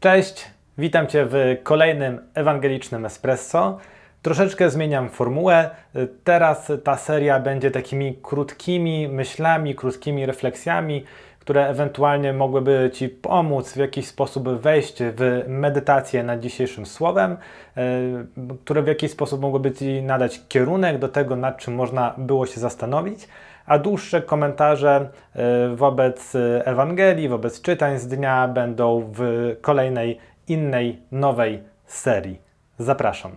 Cześć, witam Cię w kolejnym ewangelicznym espresso. Troszeczkę zmieniam formułę. Teraz ta seria będzie takimi krótkimi myślami, krótkimi refleksjami, które ewentualnie mogłyby Ci pomóc w jakiś sposób wejść w medytację nad dzisiejszym słowem, e, które w jakiś sposób mogłyby Ci nadać kierunek do tego, nad czym można było się zastanowić a dłuższe komentarze e, wobec Ewangelii, wobec czytań z dnia będą w kolejnej innej, nowej serii. Zapraszam.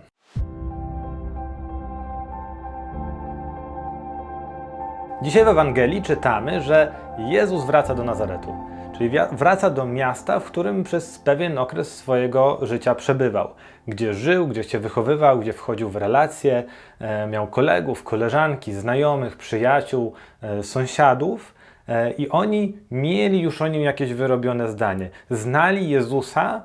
Dzisiaj w Ewangelii czytamy, że Jezus wraca do Nazaretu, czyli wraca do miasta, w którym przez pewien okres swojego życia przebywał, gdzie żył, gdzie się wychowywał, gdzie wchodził w relacje, e, miał kolegów, koleżanki, znajomych, przyjaciół, e, sąsiadów. E, I oni mieli już o nim jakieś wyrobione zdanie. Znali Jezusa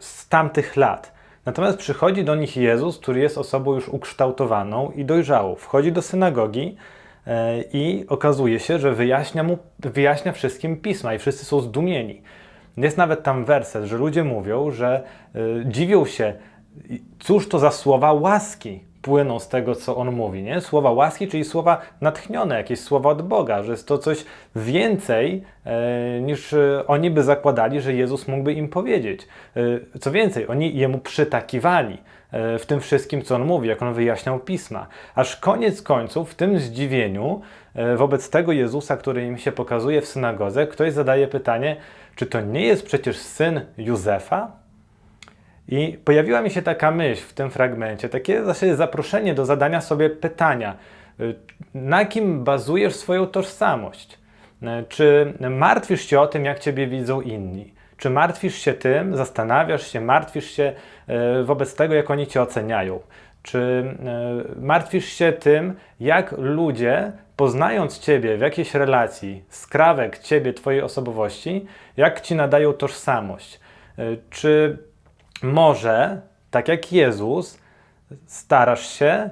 z tamtych lat. Natomiast przychodzi do nich Jezus, który jest osobą już ukształtowaną i dojrzałą. Wchodzi do synagogi, i okazuje się, że wyjaśnia, mu, wyjaśnia wszystkim pisma i wszyscy są zdumieni. Jest nawet tam werset, że ludzie mówią, że y, dziwią się, cóż to za słowa łaski płyną z tego, co on mówi. Nie? Słowa łaski, czyli słowa natchnione, jakieś słowa od Boga, że jest to coś więcej e, niż oni by zakładali, że Jezus mógłby im powiedzieć. E, co więcej, oni jemu przytakiwali. E, w tym wszystkim, co on mówi, jak on wyjaśniał pisma. Aż koniec końców, w tym zdziwieniu e, wobec tego Jezusa, który im się pokazuje w synagodze, ktoś zadaje pytanie, czy to nie jest przecież syn Józefa? I pojawiła mi się taka myśl w tym fragmencie, takie zasadzie zaproszenie do zadania sobie pytania, e, na kim bazujesz swoją tożsamość? Czy martwisz się o tym, jak Ciebie widzą inni? Czy martwisz się tym, zastanawiasz się, martwisz się e, wobec tego, jak oni cię oceniają? Czy martwisz się tym, jak ludzie, poznając ciebie w jakiejś relacji, skrawek ciebie, twojej osobowości, jak ci nadają tożsamość? Czy może, tak jak Jezus, starasz się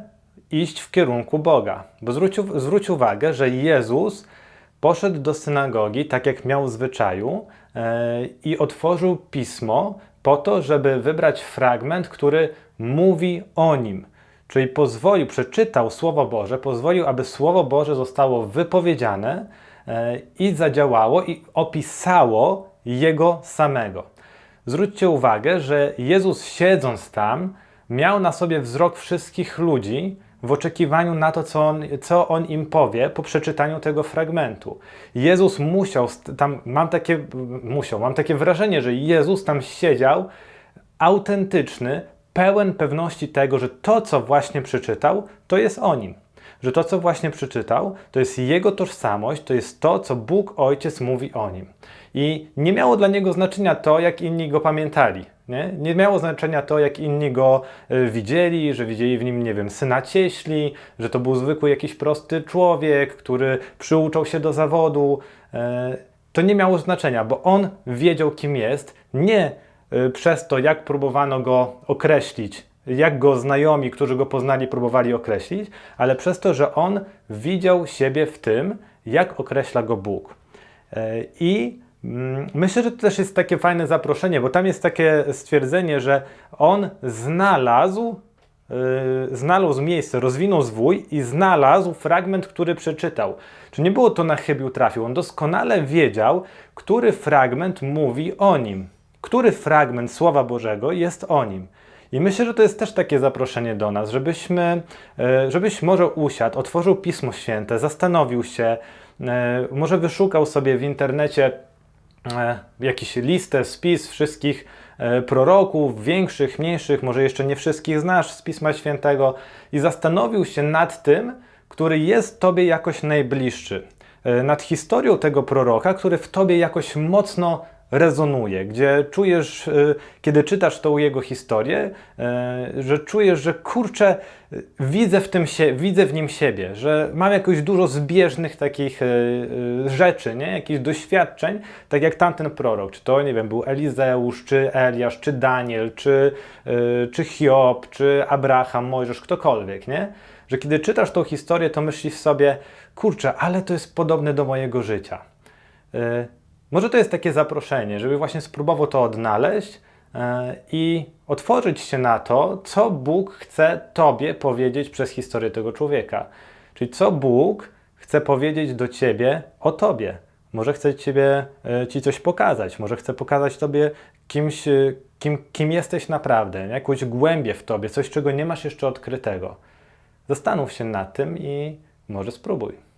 iść w kierunku Boga? Bo zwróć, zwróć uwagę, że Jezus poszedł do synagogi, tak jak miał zwyczaju, e, i otworzył pismo po to, żeby wybrać fragment, który mówi o nim. Czyli pozwolił, przeczytał Słowo Boże, pozwolił, aby Słowo Boże zostało wypowiedziane e, i zadziałało i opisało Jego samego. Zwróćcie uwagę, że Jezus siedząc tam, miał na sobie wzrok wszystkich ludzi, w oczekiwaniu na to, co on, co on im powie po przeczytaniu tego fragmentu. Jezus musiał, tam mam takie, musiał, mam takie wrażenie, że Jezus tam siedział autentyczny, pełen pewności tego, że to, co właśnie przeczytał, to jest o nim. Że to, co właśnie przeczytał, to jest jego tożsamość, to jest to, co Bóg Ojciec mówi o nim. I nie miało dla niego znaczenia to, jak inni go pamiętali. Nie? nie miało znaczenia to, jak inni go y, widzieli, że widzieli w nim, nie wiem, syna cieśli, że to był zwykły jakiś prosty człowiek, który przyuczał się do zawodu. Y, to nie miało znaczenia, bo on wiedział, kim jest, nie y, przez to, jak próbowano go określić, jak go znajomi, którzy go poznali, próbowali określić, ale przez to, że on widział siebie w tym, jak określa go Bóg. I Mm, myślę, że to też jest takie fajne zaproszenie, bo tam jest takie stwierdzenie, że on znalazł, yy, znalazł miejsce, rozwinął zwój i znalazł fragment, który przeczytał. Czy nie było to na chybił trafił? On doskonale wiedział, który fragment mówi o nim, który fragment Słowa Bożego jest o nim. I myślę, że to jest też takie zaproszenie do nas, żebyśmy, yy, żebyś może usiadł, otworzył Pismo Święte, zastanowił się, yy, może wyszukał sobie w internecie E, jakiś listę, spis wszystkich e, proroków, większych, mniejszych, może jeszcze nie wszystkich znasz z Pisma Świętego i zastanowił się nad tym, który jest Tobie jakoś najbliższy, e, nad historią tego proroka, który w Tobie jakoś mocno rezonuje, gdzie czujesz, y, kiedy czytasz tą jego historię, y, że czujesz, że kurczę, widzę w, tym się, widzę w nim siebie, że mam jakoś dużo zbieżnych takich y, rzeczy, nie? jakichś doświadczeń, tak jak tamten prorok, czy to, nie wiem, był Elizeusz, czy Eliasz, czy Daniel, czy, czy Hiob, czy Abraham, Mojżesz, ktokolwiek, nie? Że kiedy czytasz tą historię, to myślisz sobie, kurczę, ale to jest podobne do mojego życia Może to jest takie zaproszenie, żeby właśnie spróbował to odnaleźć e, i otworzyć się na to, co Bóg chce Tobie powiedzieć przez historię tego człowieka. Czyli co Bóg chce powiedzieć do Ciebie o Tobie. Może chce ciebie, e, Ci coś pokazać, może chce pokazać Tobie kimś, e, kim, kim jesteś naprawdę, jakąś głębię w Tobie, coś, czego nie masz jeszcze odkrytego. Zastanów się nad tym i może spróbuj.